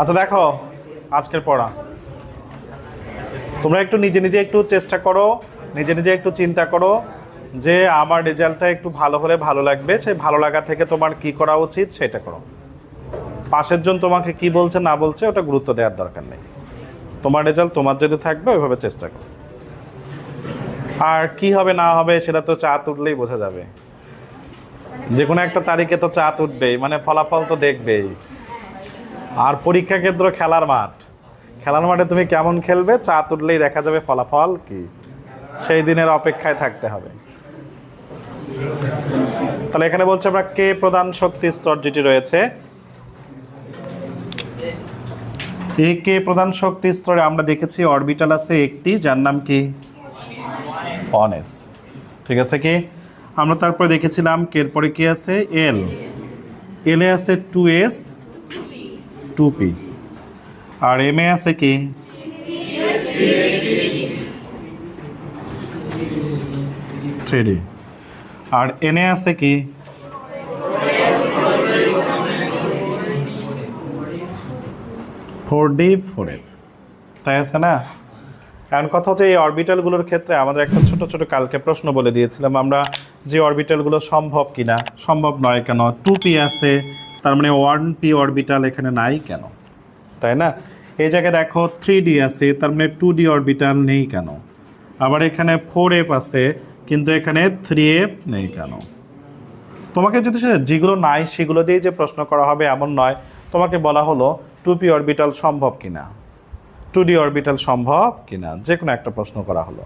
আচ্ছা দেখো, আজকের পড়া। তোমরা একটু নিজে নিজে একটু চেষ্টা করো, নিজে নিজে একটু চিন্তা করো যে আমার রেজাল্টটা একটু ভালো হলে ভালো লাগবে, সেই ভালো লাগা থেকে তোমার কি করা উচিত সেটা করো। পাশের জন তোমাকে কি বলছে, না বলছে, ওটা গুরুত্ব দেওয়ার দরকার নেই। তোমার রেজাল্ট তোমার যদি থাকবে, ওইভাবে চেষ্টা করো। আর কি হবে, না হবে, সেটা তো চা তুললেই বোঝা যাবে। যে কোনো একটা তারিখে তো চা উঠবেই মানে ফলাফল তো দেখবেই। আর পরীক্ষা কেন্দ্র খেলার মাঠ। খেলার মাঠে তুমি কেমন খেলবে চা তুললেই দেখা যাবে ফলাফল কি? সেই দিনের অপেক্ষায় থাকতে হবে। তাহলে এখানে বলছে আমরা কে প্রধান শক্তি স্তর যেটি রয়েছে? এই কে প্রধান শক্তি স্তরে আমরা দেখেছি অরবিটাল আছে একটি, যার নাম কি? অনেস। ঠিক আছে কি? আমরা তারপরে দেখেছিলাম কে পরে কি আছে? এল। এল এ আছে টু এস টু পি আর এম এ আছে কি? থ্রি ডি আর এন আছে কি? ফোর ডি ফোর তাই আছে না? কারণ কথা হচ্ছে এই অরবিটালগুলোর ক্ষেত্রে আমাদের একটা ছোট ছোট কালকে প্রশ্ন বলে দিয়েছিলাম, আমরা যে অরবিটালগুলো সম্ভব কিনা? সম্ভব নয় কেন? টু পি আছে তার মানে ওয়ান পি অরবিটাল এখানে নাই কেন? তাই না? এই জায়গায় দেখো থ্রি ডি আছে, তার মানে টু ডি অরবিটাল নেই কেন? আবার এখানে ফোর এফ আছে, কিন্তু এখানে থ্রি এফ নেই কেন? তোমাকে যদি যেগুলো নাই সেগুলো দিয়ে যে প্রশ্ন করা হবে এমন নয়, তোমাকে বলা হলো টু পি অরবিটাল সম্ভব কিনা? টু ডি অরবিটাল সম্ভব কিনা? যে কোনো একটা প্রশ্ন করা হলো।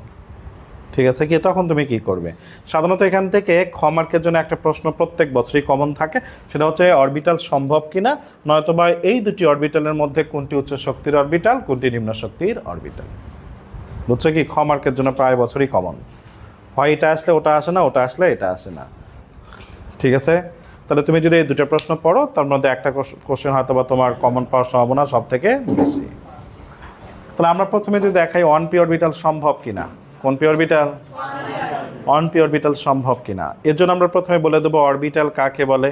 ঠিক আছে? কি, তখন তুমি কি করবে? সাধারণত এখান থেকে খ জন্য একটা প্রশ্ন প্রত্যেক বছরই কমন থাকে। সেটা হচ্ছে অরবিটাল সম্ভব কিনা? নয়তোবা এই দুটি অরবিটালের মধ্যে কোনটি উচ্চ শক্তির অরবিটাল কোনটি নিম্ন শক্তির অরবিটাল বুঝছ কি? খ মার্কের জন্য প্রায় বছরই কমন হয় এটা আসলে, ওটা আসে না, ওটা আসলে, এটা আসে না। ঠিক আছে? তাহলে তুমি যদি এই দুটো প্রশ্ন পড়ো, তার মধ্যে একটা কোশ্চেন হয়তো বা তোমার কমন পাওয়ার সম্ভাবনা সব থেকে বেশি। তাহলে আমরা প্রথমে যদি দেখাই অন পি অরবিটাল সম্ভব কিনা? কোন P orbital on P orbital সম্ভব কিনা? এর জন্য আমরা প্রথমে বলে দেবো অরবিটাল কাকে বলে?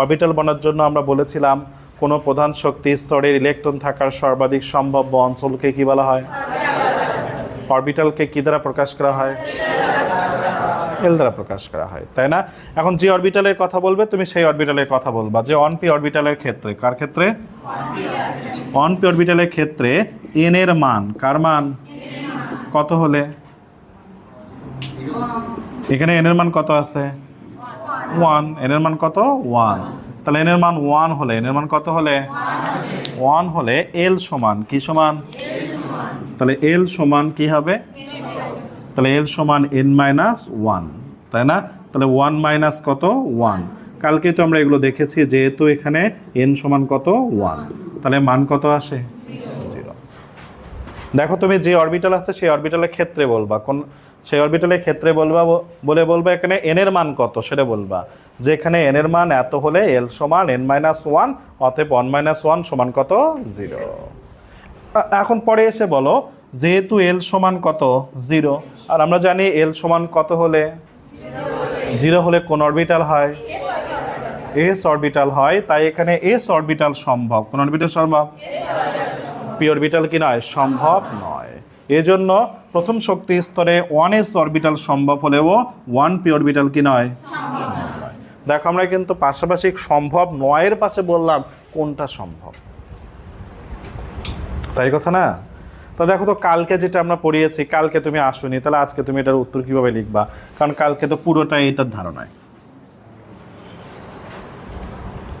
অরবিটাল বনার জন্য আমরা বলেছিলাম, কোনো প্রধান শক্তি স্তরের ইলেকট্রন থাকার সর্বাধিক সম্ভাব্য অঞ্চলকে কি বলা হয়? অরবিটালকে কি দ্বারা প্রকাশ করা হয়? এল দ্বারা প্রকাশ করা হয়, তাই না? এখন যে অরবিটালের কথা বলবে, তুমি সেই অরবিটালের কথা বলবা যে অন পি অরবিটালের ক্ষেত্রে, কার ক্ষেত্রে? অন পি অরবিটালের ক্ষেত্রে এন এর মান, কার মান? কত হলে? এখানে এন এর মান কত আছে? ওয়ান এন এর মান কত? ওয়ান তাহলে এন এর মান ওয়ান হলে এন এর মান কত হলে? ওয়ান হলে এল সমান কি সমান? তাহলে এল সমান কি হবে? তাহলে এল সমান এন মাইনাস ওয়ান তাই না? তাহলে ওয়ান মাইনাস কত? ওয়ান কালকে তো আমরা এগুলো দেখেছি, যেহেতু এখানে এন সমান কত? ওয়ান তাহলে মান কত আসে? দেখো তুমি যে অরবিটাল আছে সেই অরবিটালের ক্ষেত্রে বলবা। কোন, সেই অরবিটালের ক্ষেত্রে বলবা বলে বলবা এখানে এন এর মান কত সেটা বলবা। যে এখানে এন এর মান এত হলে এল সমান এন মাইনাস ওয়ান অতএব ওয়ান মাইনাস ওয়ান সমান কত? জিরো এখন পরে এসে বলো, যেহেতু এল সমান কত? জিরো আর আমরা জানি এল সমান কত হলে? জিরো হলে কোন অরবিটাল হয়? এস অরবিটাল হয়। তাই এখানে এস অরবিটাল সম্ভব। কোন অরবিটাল সম্ভব? অরবিটাল কি নয়? সম্ভব নয়। এজন্য প্রথম শক্তি স্তরে ওয়ান এস অরবিটাল সম্ভব হলেও ওয়ান পি অরবিটাল কি নয় সম্ভব নয়? দেখো, আমরা কিন্তু পাশাপাশি সম্ভব নয়ের পাশে বললাম কোনটা সম্ভব। তাই কথা না? তা দেখো তো কালকে যেটা আমরা পড়িয়েছি, কালকে তুমি আসোনি, তাহলে আজকে তুমি এটার উত্তর কীভাবে লিখবা? কারণ কালকে তো পুরোটাই এটার ধারণায়।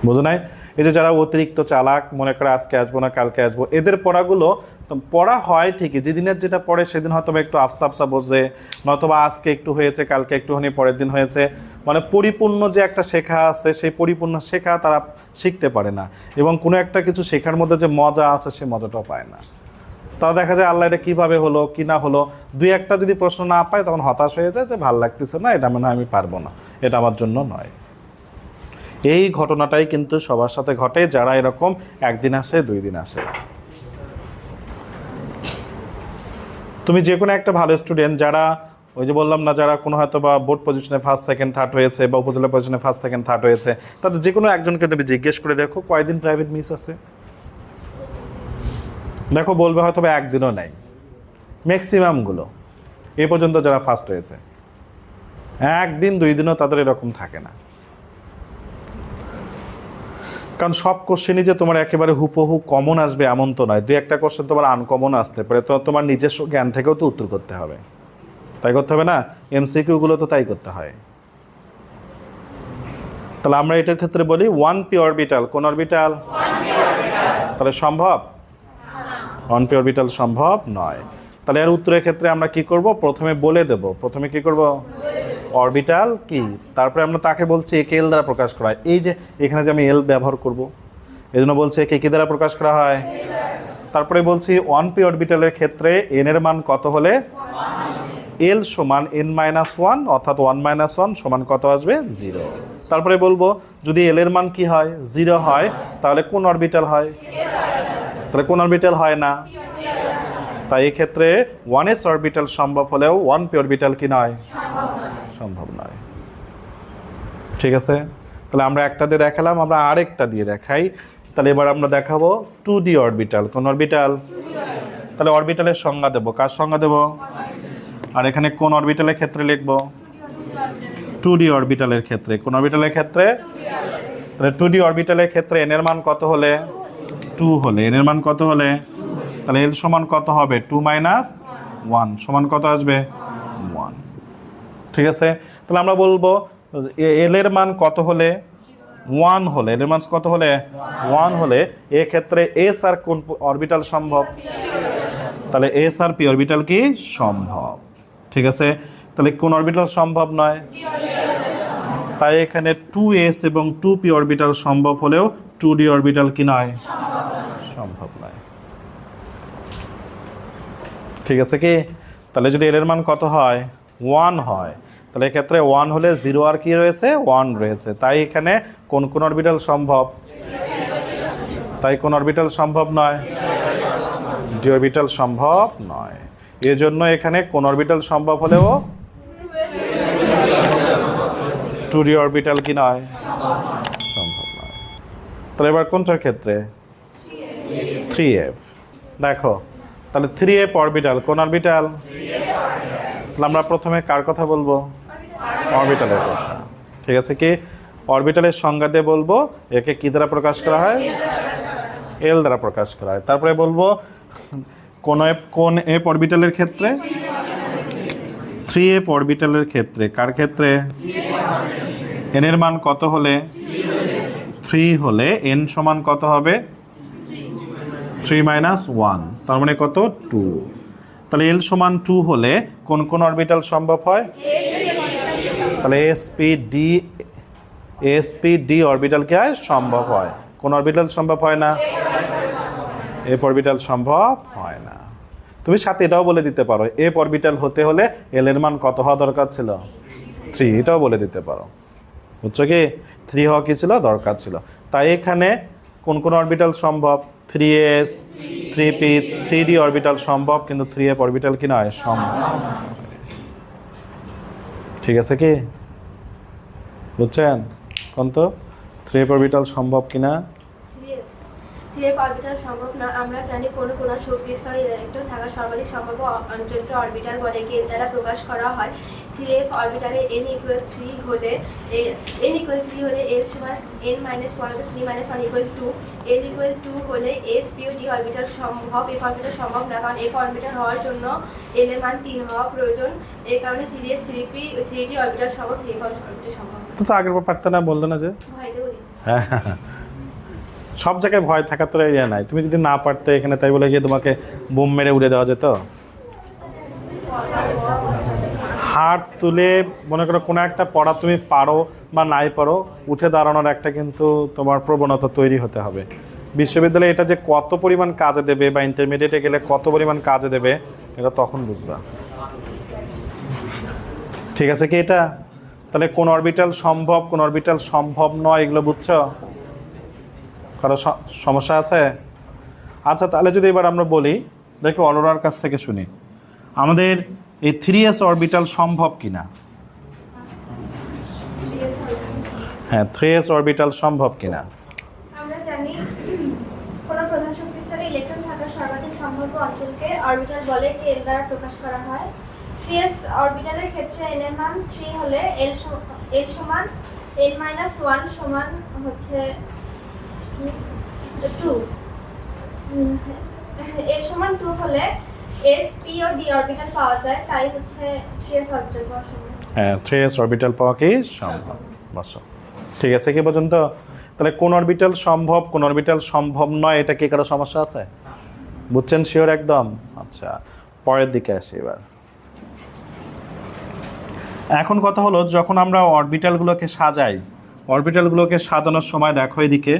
বুঝো নাই? এই যে যারা অতিরিক্ত চালাক মনে করে আজকে আসব না, কালকে আসব, এদের পড়াগুলো পড়া হয় ঠিকই, যেদিনের যেটা পড়ে সেদিন হয়তো একটু আফসা আফসা বোঝে নয়তোবা আজকে একটু হয়েছে, কালকে একটুখানি পরের দিন হয়েছে। মানে পরিপূর্ণ যে একটা শেখা আছে, সেই পরিপূর্ণ শেখা তারা শিখতে পারে না। এবং কোনো একটা কিছু শেখার মধ্যে যে মজা আছে, সে মজাটাও পায় না। তা দেখা যায় আল্লাহ এটা কীভাবে হলো, কি না হলো, দুই একটা যদি প্রশ্ন না পায়, তখন হতাশ হয়ে যায় যে ভালো লাগতেছে না, এটা মানে আমি পারব না, এটা আমার জন্য নয়। এই ঘটনাটাই কিন্তু সবার সাথে ঘটে, যারা এরকম একদিন আসে, দুই দিন আসে। তুমি যে কোনো একটা ভালো স্টুডেন্ট যারা ওই যে বললাম না, যারা কোনো হয়তো বা বোর্ড পজিশনে ফার্স্ট সেকেন্ড থার্ড হয়েছে বা উপজেলা পজিশনে ফার্স্ট সেকেন্ড থার্ড হয়েছে, তাদের যে কোনো একজনকে তুমি জিজ্ঞেস করে দেখো, কয়দিন প্রাইভেট মিস আছে? দেখো, বলবে হয়তো বা একদিনও নেই। ম্যাক্সিমামগুলো এ পর্যন্ত যারা ফার্স্ট হয়েছে। একদিন, দুই দিনও তাদের এরকম থাকে না। কারণ সব কোশ্চেনই যে তোমার একেবারে হুবহু কমন আসবে এমন তো নয়। দুই একটা কোশ্চেন তোমার আনকমন আসতে পারে, তো তোমার নিজস্ব জ্ঞান থেকেও তো উত্তর করতে হবে। তাই করতে হবে না? এমসিকিউগুলো তো তাই করতে হয়। তাহলে আমরা এটার ক্ষেত্রে বলি ওয়ান পি অরবিটাল কোন অরবিটাল তাহলে সম্ভব? ওয়ান পি অরবিটাল সম্ভব নয়। তাহলে এর উত্তরের ক্ষেত্রে আমরা কি করব? প্রথমে বলে দেব। প্রথমে কি করব? অরবিটাল কি? তারপরে আমরা তাকে বলছি একে এল দ্বারা প্রকাশ করা হয়। এই যে এখানে যে আমি এল ব্যবহার করব এই জন্য বলছি একে কি দ্বারা প্রকাশ করা হয়? তারপরে বলছি ওয়ান পি অরবিটালের ক্ষেত্রে এন এর মান কত হলে? এল সমান এন মাইনাস ওয়ান অর্থাৎ ওয়ান মাইনাস ওয়ান সমান কত আসবে? জিরো তারপরে বলব, যদি এল এর মান কি হয়? জিরো হয়, তাহলে কোন অরবিটাল হয়? তাহলে কোন অরবিটাল হয় না? তাই এক্ষেত্রে ওয়ান এস অরবিটাল সম্ভব হলেও ওয়ান পি অরবিটাল কি নয়? সম্ভব নয়। ঠিক আছে? তাহলে আমরা একটা দিয়ে দেখালাম, আমরা আরেকটা দিয়ে দেখাই। তাহলে এবার আমরা দেখাবো টু ডি অরবিটাল কোন অরবিটাল তাহলে অরবিটালের সংজ্ঞা দেবো। কার সংজ্ঞা দেবো? আর এখানে কোন অরবিটালের ক্ষেত্রে লিখব? টু ডি অরবিটালের ক্ষেত্রে। কোন অরবিটালের ক্ষেত্রে? তাহলে টু ডি অরবিটালের ক্ষেত্রে এন এর মান কত হলে? টু হলে। এন এর মান কত হলে? তাহলে এল সমান কত হবে? টু মাইনাস ওয়ান সমান কত আসবে? ওয়ান ঠিক আছে? তাহলে আমরা বলব এল এর মান কত হলে? ওয়ান হলে। এল এর মান কত হলে? ওয়ান হলে। এক্ষেত্রে এস আর কোন অরবিটাল সম্ভব? তাহলে এস আর পি অরবিটাল কি? সম্ভব। ঠিক আছে? তাহলে কোন অরবিটাল সম্ভব নয়? তাই এখানে টু এস এবং টু পি অরবিটাল সম্ভব হলেও টু ডি অরবিটাল কি নয়? সম্ভব নয়। ঠিক আছে কি? তাহলে যদি এল এর মান কত হয়? ওয়ান হয়। তাহলে এক্ষেত্রে ওয়ান হলে জিরো আর কি রয়েছে? ওয়ান রয়েছে। তাই এখানে কোন কোন অরবিটাল সম্ভব? তাই কোন অরবিটাল সম্ভব নয়। ডি অরবিটাল সম্ভব নয়। এজন্য এখানে কোন অরবিটাল সম্ভব হলেও টু ডি অরবিটাল কি নয়? সম্ভব নয়। তাহলে এবার কোনটার ক্ষেত্রে? থ্রি এফ দেখো, তাহলে থ্রি এফ অরবিটাল কোন অরবিটাল তাহলে আমরা প্রথমে কার কথা বলব? অরবিটালের কথা। ঠিক আছে কি? অরবিটালের সংজ্ঞা দিয়ে বলব, একে কি দ্বারা প্রকাশ করা হয়? এল দ্বারা প্রকাশ করা হয়। তারপরে বলব, কোন এফ কোন এফ অরবিটালের ক্ষেত্রে? থ্রি এফ অরবিটালের ক্ষেত্রে। কার ক্ষেত্রে? এন এর মান কত হলে? থ্রি হলে এন সমান কত হবে? Three minus one. তার মানে কত? টু। তাহলে এল সমান টু হলে কোন কোন অরবিটাল সম্ভব হয়? তাহলে S P D S P D orbital কি হয়? সম্ভব হয়। কোন অরবিটাল সম্ভব হয় না? এফ অরবিটাল সম্ভব হয় না। তুমি সাথে এটাও বলে দিতে পারো। এফ অরবিটাল হতে হলে এল এর মান কত হওয়া দরকার ছিল? থ্রি এটাও বলে দিতে পারো। বুঝছ কি? থ্রি হওয়া কি ছিল? দরকার ছিল। তাই এখানে কোন কোন অরবিটাল সম্ভব? Three S three P three D orbital সম্ভব, কিন্তু থ্রি এফ অরবিটাল কি নয়? সম্ভব। ঠিক আছে কি? বুঝছেন? কোন তো থ্রি এফ অরবিটাল সম্ভব কিনা থ্রি অরবিটাল সম্ভব না, আমরা জানি কোনো কোনো শক্তিস্তরে ইলেকট্রন থাকা সর্বাধিক সম্ভব অঞ্চলকে অরবিটাল বলে এর দ্বারা প্রকাশ করা হয়। এফ অরবিটালে এন ইকুয়াল থ্রি হলে এন ইকুয়াল থ্রি হলে এল সমান N minus one three minus one equal two L equal two হলে এস পিও ডি অরবিটাল সম্ভব এফ অরবিটাল সম্ভব না কারণ এফ অরবিটাল হওয়ার জন্য এল এর মান তিন হওয়া প্রয়োজন। এই কারণে three S three P three D orbital সম্ভব থ্রি এফ অরবিটাল সম্ভব। তো তো আগের পারতে না বলল না যে? হ্যাঁ। সব জায়গায় ভয় থাকার তো ইয়ে নাই। তুমি যদি না পারতে এখানে তাই বলে গিয়ে তোমাকে বোম মেরে উড়ে দেওয়া যেত। হাত তুলে মনে করো কোনো একটা পড়া তুমি পারো বা নাই পারো, উঠে দাঁড়ানোর একটা কিন্তু তোমার প্রবণতা তৈরি হতে হবে। বিশ্ববিদ্যালয়ে এটা যে কত পরিমাণ কাজে দেবে বা ইন্টারমিডিয়েটে গেলে কত পরিমাণ কাজে দেবে, এটা তখন বুঝবা। ঠিক আছে কি এটা? তাহলে কোন অরবিটাল সম্ভব, কোন অরবিটাল সম্ভব নয়, এগুলো বুঝছ? কারও সমস্যা আছে? আচ্ছা তাহলে যদি এবার আমরা বলি, দেখো অলোরার কাছ থেকে শুনি। আমাদের এই থ্রি এস অরবিটাল সম্ভব কি কিনা? হ্যাঁ থ্রি এস অরবিটাল সম্ভব কিনা? আমরা জানি কোনো প্রধান ইলেকট্রন সর্বাধিক অঞ্চলকে অরবিটাল বলে কে এল দ্বারা প্রকাশ করা হয়। থ্রি এস অরবিটালের ক্ষেত্রে এন এর মান থ্রি হলে এল এল সমান এন মাইনাস ওয়ান সমান হচ্ছে টু এল সমান টু হলে ও ডি অরবিটাল পাওয়া সম্ভব। হ্যাঁ বস। ঠিক আছে কি পর্যন্ত। তাহলে কোন অরবিটাল সম্ভব, কোন অরবিটাল সম্ভব নয়, এটা কি কারও সমস্যা আছে? বুঝছেন শিওর একদম? আচ্ছা পরের দিকে আসি এবার। এখন কথা হলো, যখন আমরা অরবিটালগুলোকে সাজাই অরবিটালগুলোকে সাজানোর সময় দেখো এদিকে,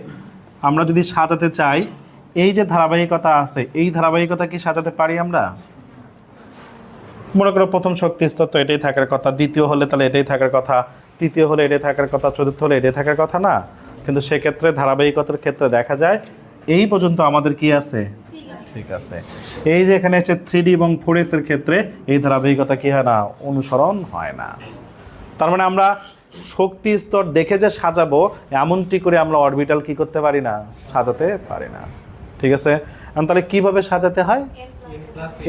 আমরা যদি সাজাতে চাই এই যে ধারাবাহিকতা আছে, এই ধারাবাহিকতা কি সাজাতে পারি আমরা? মনে করো প্রথম শক্তি স্তর তো এটাই থাকার কথা, দ্বিতীয় হলে তাহলে এটাই থাকার কথা, তৃতীয় হলে এটাই থাকার কথা, চতুর্থ হলে এটাই থাকার কথা না। কিন্তু সেক্ষেত্রে ধারাবাহিকতার ক্ষেত্রে দেখা যায়, এই পর্যন্ত আমাদের কি আছে? ঠিক আছে। এই যে এখানে হচ্ছে থ্রি ডি এবং ফোর এর ক্ষেত্রে এই ধারাবাহিকতা কি হয় না? অনুসরণ হয় না। তার মানে আমরা শক্তি স্তর দেখে যে সাজাবো, এমনটি করে আমরা অরবিটাল কি করতে পারি না? সাজাতে পারি না। ঠিক আছে? তাহলে কীভাবে সাজাতে হয়?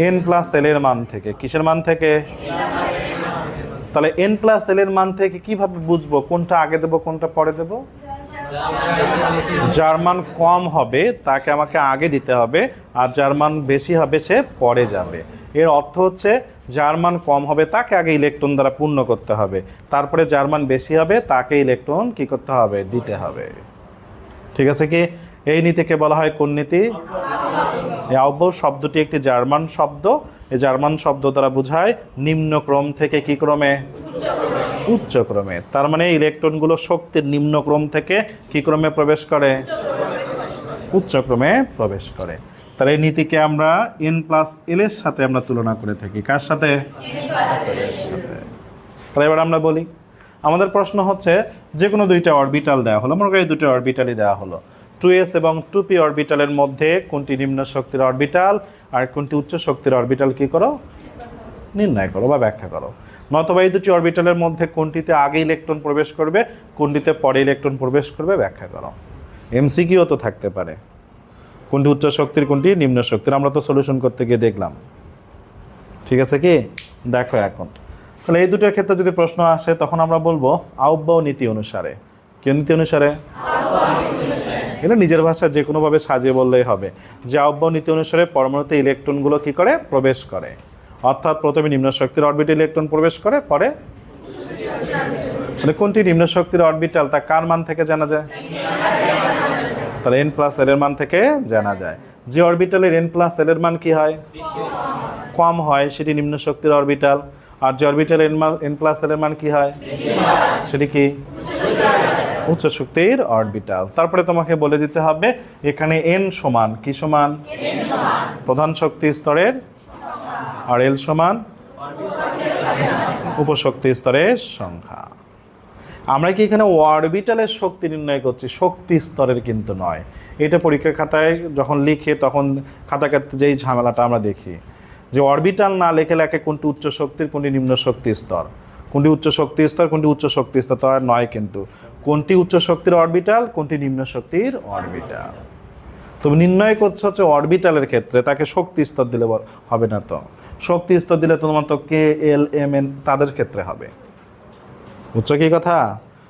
এন প্লাস এল এর মান থেকে। কিসের মান থেকে? তাহলে এন প্লাস এল এর মান থেকে কীভাবে বুঝব? কোনটা আগে দেবো, কোনটা পরে দেবো? যার মান কম হবে, তাকে আমাকে আগে দিতে হবে, আর যার মান বেশি হবে, সে পরে যাবে। এর অর্থ হচ্ছে, যার মান কম হবে, তাকে আগে ইলেকট্রন দ্বারা পূর্ণ করতে হবে। তারপরে যার মান বেশি হবে, তাকে ইলেকট্রন কি করতে হবে? দিতে হবে। ঠিক আছে কি? এই নীতিকে বলা হয় কোন নীতি? আহ্ব শব্দটি একটি জার্মান শব্দ। এই জার্মান শব্দ দ্বারা বোঝায় নিম্ন ক্রম থেকে কি ক্রমে? উচ্চ ক্রমে। তার মানে ইলেকট্রনগুলো শক্তির নিম্ন ক্রম থেকে কি ক্রমে প্রবেশ করে? উচ্চ ক্রমে প্রবেশ করে। তাহলে এই নীতিকে আমরা এন প্লাস এল এর সাথে আমরা তুলনা করে থাকি। কার সাথে? তাহলে এবার আমরা বলি, আমাদের প্রশ্ন হচ্ছে, যে কোনো দুইটা অরবিটাল দেওয়া হলো, মনে করি দুটো অরবিটালই দেওয়া হলো টু এস এবং টু পি অরবিটালের মধ্যে কোনটি নিম্ন শক্তির অরবিটাল আর কোনটি উচ্চ শক্তির অরবিটাল কি করো? নির্ণয় করো বা ব্যাখ্যা করো। নতবা এই দুটি অরবিটালের মধ্যে কোনটিতে আগে ইলেকট্রন প্রবেশ করবে, কোনটিতে পরে ইলেকট্রন প্রবেশ করবে ব্যাখ্যা করো। এমসিকিউ তো থাকতে পারে। কোনটি উচ্চ শক্তির, কোনটি নিম্ন শক্তির, আমরা তো সলিউশন করতে গিয়ে দেখলাম। ঠিক আছে কি? দেখো এখন। তাহলে এই দুটোর ক্ষেত্রে যদি প্রশ্ন আসে, তখন আমরা বলব আহ্ব নীতি অনুসারে। কি নীতি অনুসারে? এটা নিজের ভাষায় যে কোনোভাবে সাজিয়ে বললেই হবে। যে আহ্ব নীতি অনুসারে পরমাণুতে ইলেকট্রনগুলো কি করে? প্রবেশ করে। অর্থাৎ প্রথমে নিম্ন শক্তির অরবিটে ইলেকট্রন প্রবেশ করে, পরে মানে কোনটি নিম্ন শক্তির অরবিটাল? তা কার মান থেকে জানা যায়? তাহলে এন প্লাস এল এর মান থেকে জানা যায়। যে অরবিটালের এন প্লাস এল এর মান কি হয়? কম হয়, সেটি নিম্ন শক্তির অরবিটাল। আর যে অরবিটাল এন প্লাস এল এর মান কি হয়? সেটি কি? উচ্চ শক্তির অরবিটাল তারপরে তোমাকে বলে দিতে হবে এখানে এন সমান কি সমান? প্রধান শক্তি স্তরের? আর এল সমান? উপশক্তি স্তরের সংখ্যা। আমরা কি এখানে অরবিটালের শক্তি নির্ণয় করছি? শক্তি স্তরের কিন্তু নয়। এটা পরীক্ষার খাতায় যখন লিখে তখন খাতা কাটতে যেই ঝামেলাটা আমরা দেখি যে অরবিটাল না লেখে লেখে কোনটি উচ্চ শক্তির কোনটি নিম্ন শক্তি স্তর। কোনটি উচ্চ শক্তি স্তর কোনটি উচ্চ শক্তি স্তর তো আর নয় কিন্তু। কোনটি উচ্চ শক্তির অরবিটাল কোনটি নিম্ন শক্তির অরবিটাল তুমি নির্ণয় করছ হচ্ছে অরবিটালের ক্ষেত্রে, তাকে শক্তি স্তর দিলে হবে না তো? শক্তি স্তর দিলে তোমার তো কে এল এম এন তাদের ক্ষেত্রে হবে। বুঝছ কি কথা?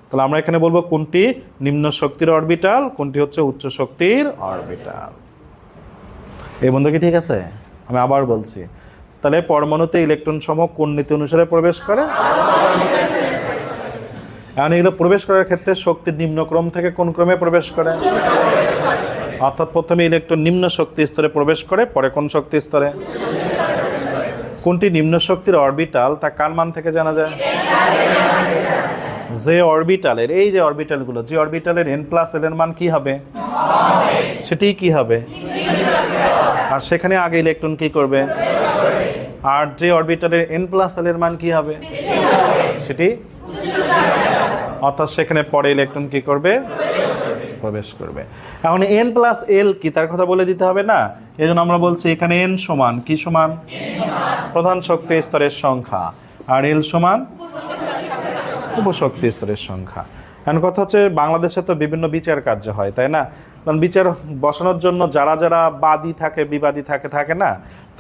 তাহলে আমরা এখানে বলব কোনটি নিম্ন শক্তির অরবিটাল কোনটি হচ্ছে উচ্চ শক্তির অরবিটাল এই বন্ধু কি ঠিক আছে? আমি আবার বলছি। তাহলে পরমাণুতে ইলেকট্রন সমূহ কোন নীতি অনুসারে প্রবেশ করে। এখন এগুলো প্রবেশ করার ক্ষেত্রে শক্তির নিম্ন ক্রম থেকে কোন ক্রমে প্রবেশ করে? অর্থাৎ প্রথমে ইলেকট্রন নিম্ন শক্তি স্তরে প্রবেশ করে, পরে কোন শক্তি স্তরে? কোনটি নিম্ন শক্তির অরবিটাল তা কার মান থেকে জানা যায়? যে অরবিটালের এই যে অরবিটালগুলো যে অরবিটালের এন প্লাস এল এর মান কি হবে? সেটি কি হবে? আর সেখানে আগে ইলেকট্রন কি করবে? আর যে অরবিটালের এন প্লাস এল এর মান কি হবে? সেটি অর্থাৎ সেখানে পরে ইলেকট্রন কি করবে? প্রবেশ করবে। এখন এন প্লাস এল কি? তার কথা বলে দিতে হবে না? এই জন্য আমরা বলছি এখানে এন সমান কি সমান? প্রধান শক্তি স্তরের সংখ্যা। আর এল সমান উপশক্তি স্তরের সংখ্যা। এখন কথা হচ্ছে বাংলাদেশে তো বিভিন্ন বিচার কার্য হয়, তাই না? কারণ বিচার বসানোর জন্য যারা যারা বাদী থাকে, বিবাদী থাকে থাকে না,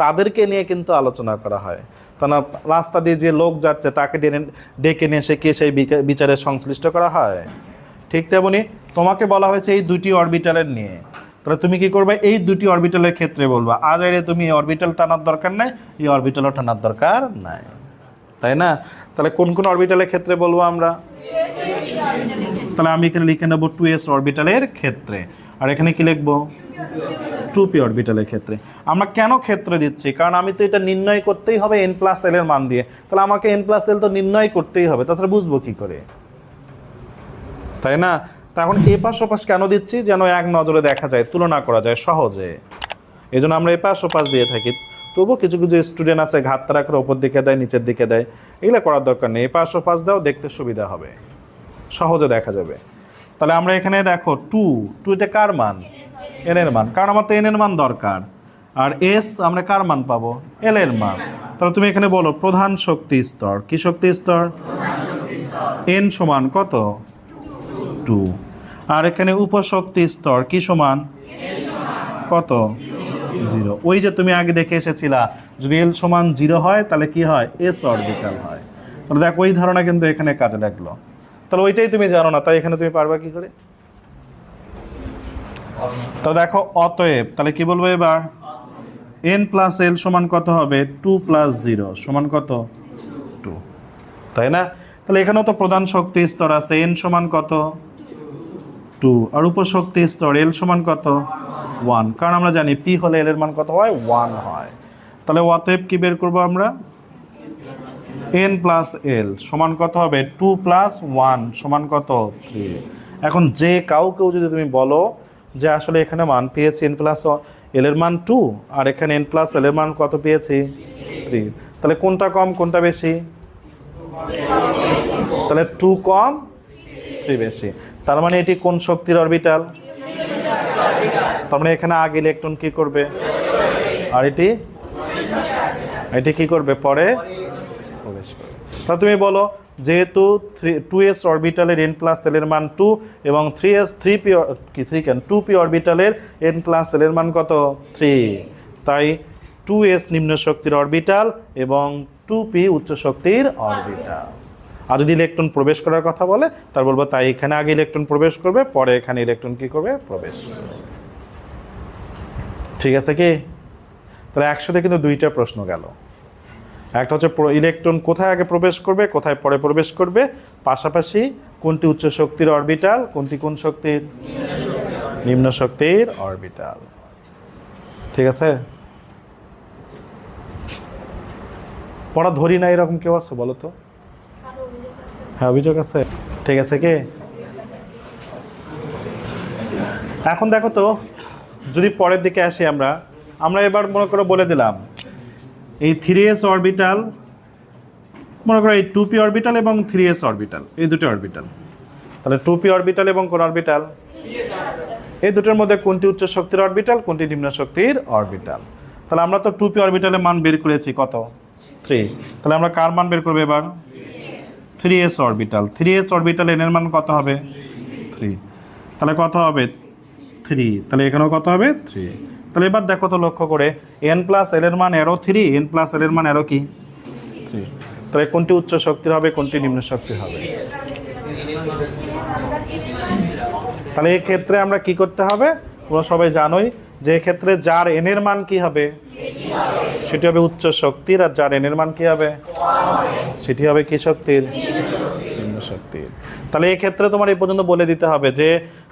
তাদেরকে নিয়ে কিন্তু আলোচনা করা হয়। কারণ রাস্তা দিয়ে যে লোক যাচ্ছে, তাকে ডেকে নিয়ে এসে কে সেই বিকা- বিচারে সংশ্লিষ্ট করা হয়? ঠিক তেমনি তোমাকে বলা হয়েছে এই দুটি অরবিটালের নিয়ে। তাহলে তুমি কি করবে? এই দুটি অরবিটালের ক্ষেত্রে বলবা, আজ আইরে তুমি এই অরবিটাল টানার দরকার নাই, এই অরবিটালও টানার দরকার নাই। তাই না? তাহলে কোন কোন অরবিটালের ক্ষেত্রে বলব আমরা? তাহলে আমি এখানে লিখে নেব টু এস অরবিটালের ক্ষেত্রে। আর এখানে কি লিখব? টু পি অরবিটালের ক্ষেত্রে। আমরা কেন ক্ষেত্রে দিচ্ছি? কারণ আমি তো এটা নির্ণয় করতেই হবে এন প্লাস এল এর মান দিয়ে। তাহলে আমাকে এন প্লাস এল তো নির্ণয় করতেই হবে, তাছাড়া বুঝব কি করে? তাই না? তা এখন এপাশ ওপাশ কেন দিচ্ছি? যেন এক নজরে দেখা যায়, তুলনা করা যায় সহজে। এই জন্য আমরা এপাশ ওপাশ দিয়ে থাকি। তবুও কিছু কিছু স্টুডেন্ট আছে, ঘাত তারা করে ওপর দিকে দেয়, নিচের দিকে দেয়। এগুলো করার দরকার নেই। এপাশ ওপাশ দাও, দেখতে সুবিধা হবে। সহজে দেখা যাবে। তাহলে আমরা এখানে দেখো টু টু এটা কার মান? এন এর মান। কারণ আমার তো এন এর মান দরকার। আর এস আমরা কার মান পাবো? এল এর মান। তাহলে তুমি এখানে বলো, প্রধান শক্তি স্তর। কি শক্তি স্তর? এন সমান কত? টু আর এখানে উপশক্তি স্তর কি সমান? কত? জিরো ওই যে তুমি আগে দেখে এসেছিলা, যদি এল সমান জিরো হয়, তাহলে কি হয়? এস অরবিটাল হয়। তাহলে দেখ, ওই ধারণা কিন্তু এখানে কাজে লাগল। তাহলে ওইটাই তুমি জানো না, তাই এখানে তুমি পারবা কি করে? তো দেখো, অতএব, তাহলে কি বলব এবার? এন প্লাস এল সমান কত হবে? টু প্লাস জিরো সমান কত? টু তাই না? তাহলে এখানেও তো প্রধান শক্তি স্তর আছে এন সমান কত? টু আর উপশক্তি স্তর এল সমান কত? ওয়ান কারণ আমরা জানি পি হলে এল এর মান কত হয়? ওয়ান হয়। তাহলে অতএব কি বের করব আমরা? এন প্লাস এল সমান কত হবে? টু প্লাস ওয়ান সমান কত? থ্রি এখন যে কাউকেও যদি তুমি বলো যে আসলে এখানে মান পেয়েছি এন প্লাস এল এর মান টু আর এখানে এন প্লাস এল এর মান কত পেয়েছি? থ্রি তাহলে কোনটা কম, কোনটা বেশি? তাহলে টু কম থ্রি বেশি। তার মানে এটি কোন শক্তির অরবিটাল তার মানে এখানে আগে ইলেকট্রন কি করবে? আর এটি? এটি কি করবে? পরে প্রবেশ করবে। তা তুমি বলো যেহেতু থ্রি টু এস অরবিটালের এন প্লাস এলের মান টু এবং থ্রি এস থ্রি পি কি থ্রি কেন? টু পি অরবিটালের এন প্লাস এলের মান কত? থ্রি তাই টু এস নিম্ন শক্তির অরবিটাল এবং টু পি উচ্চ শক্তির অরবিটাল আর যদি ইলেকট্রন প্রবেশ করার কথা বলে, তার বলব তাই এখানে আগে ইলেকট্রন প্রবেশ করবে, পরে এখানে ইলেকট্রন কি করবে? প্রবেশ করবে। ঠিক আছে কি? তাহলে একসাথে কিন্তু দুইটা প্রশ্ন গেল। একটা হচ্ছে ইলেকট্রন কোথায় আগে প্রবেশ করবে, কোথায় পরে প্রবেশ করবে, পাশাপাশি কোনটি উচ্চ শক্তির অরবিটাল কোনটি কোন শক্তির? নিম্ন শক্তির অরবিটাল ঠিক আছে? পড়া ধরি না এরকম কেউ আছে বলো তো? হ্যাঁ অভিযোগ আছে। ঠিক আছে কে? এখন দেখো তো, যদি পরের দিকে আসি আমরা আমরা এবার মনে করে বলে দিলাম এই থ্রি এস অরবিটাল মনে করো এই টু পি অরবিটাল এবং থ্রি এস অরবিটাল এই দুটো অরবিটাল তাহলে টু পি অরবিটাল এবং কোন অরবিটাল এই দুটোর মধ্যে কোনটি উচ্চ শক্তির অরবিটাল কোনটি নিম্ন শক্তির অরবিটাল তাহলে আমরা তো টু পি অরবিটালের মান বের করেছি, কত? থ্রি তাহলে আমরা কার মান বের করব এবার? Three S orbital three S orbital এনের মান কত হবে? থ্রি তাহলে কত হবে? থ্রি তাহলে এখানেও কত হবে? থ্রি তাহলে এবার দেখো তো লক্ষ্য করে এন প্লাস এল এর মান এরো থ্রি এন প্লাস এল এর মান এরো কি? থ্রি তাহলে কোনটি উচ্চ শক্তির হবে কোনটি নিম্ন শক্তির হবে? তাহলে ক্ষেত্রে আমরা কি করতে হবে? তোমরা সবাই জানোই যে ক্ষেত্রে যার এন এর মান কি হবে? সেটি হবে উচ্চ শক্তির আর যার এন এর মান কি হবে? সেটি হবে কি শক্তির? নিম্ন শক্তির। তাহলে ক্ষেত্রে তোমার এই পর্যন্ত বলে দিতে হবে যে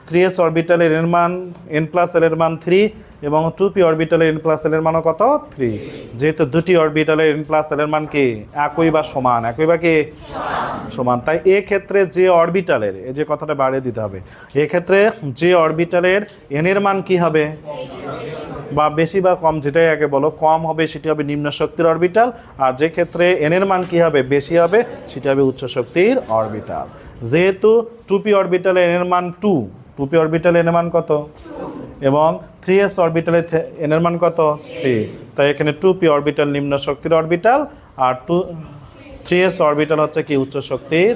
থ্রি এস অরবিটালের এর মান এন প্লাস এল এর মান থ্রি এবং টু পি অরবিটালের এন প্লাস এল এর মানও কত? থ্রি যেহেতু দুটি অরবিটালের এন প্লাস এল এর মান কি? একই বা সমান? একই বা কি? সমান। তাই ক্ষেত্রে যে অরবিটালের এই যে কথাটা বাড়িয়ে দিতে হবে, এক্ষেত্রে যে অরবিটালের এন এর মান কি হবে? বা বেশি বা কম, যেটাই আগে বলো, কম হবে সেটি হবে নিম্ন শক্তির অরবিটাল আর যে ক্ষেত্রে এন এর মান কি হবে? বেশি হবে, সেটি হবে উচ্চ শক্তির অরবিটাল যেহেতু টুপি অরবিটালে এন এর মান টু টুপি অরবিটালে এন এর মান কত? এবং থ্রি এস অরবিটালে এন এর মান কত? থ্রি তাই এখানে টু পি অরবিটাল নিম্ন শক্তির অরবিটাল আর টু থ্রি এস অরবিটাল হচ্ছে কি? উচ্চ শক্তির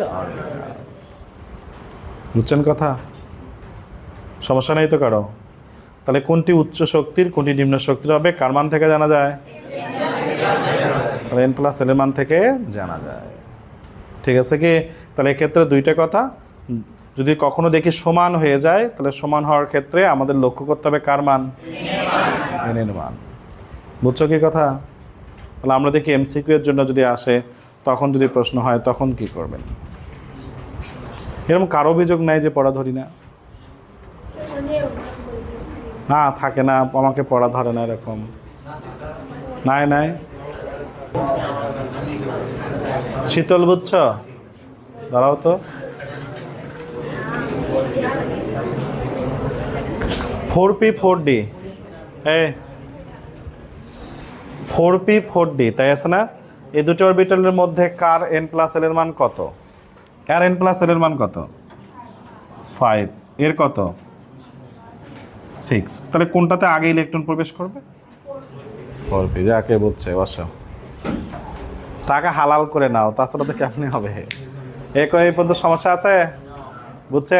বুঝছেন কথা? সমস্যা নেই তো কারও? তাহলে কোনটি উচ্চ শক্তির, কোনটি নিম্ন শক্তির হবে? কার মান থেকে জানা যায়? এন প্লাস এল এর মান থেকে জানা যায়। ঠিক আছে কি? তাহলে এক্ষেত্রে দুইটা কথা। যদি কখনো দেখি সমান হয়ে যায়, তাহলে সমান হওয়ার ক্ষেত্রে আমাদের লক্ষ্য করতে হবে কার মান? এন এর মান। বুঝছ কি কথা? তাহলে আমরা দেখি এমসিকিউ এর জন্য যদি আসে, তখন যদি প্রশ্ন হয়, তখন কি করবেন? এরকম কারও অভিযোগ নাই যে পড়া ধরি না। না, থাকে না, আমাকে পড়া ধরে না এরকম। নাই নাই। শীতল, বুঝছ? দাঁড়াও তো। ফোর পি ফোর ডি এই ফোর পি ফোর ডি তাই আছে না? এই দুটো অরবিটালের মধ্যে কার এন প্লাস এল এর মান কত? কার এন প্লাস এল এর মান কত? ফাইভ এর কত? সিক্স তাহলে কোনটাতে আগে ইলেকট্রন প্রবেশ করবে? ফোর পি যাকে বুঝছে বসো। টাকা হালাল করে নাও তাছাড়া তো কেমনি হবে? এ এই পর্যন্ত সমস্যা আছে? বুঝছে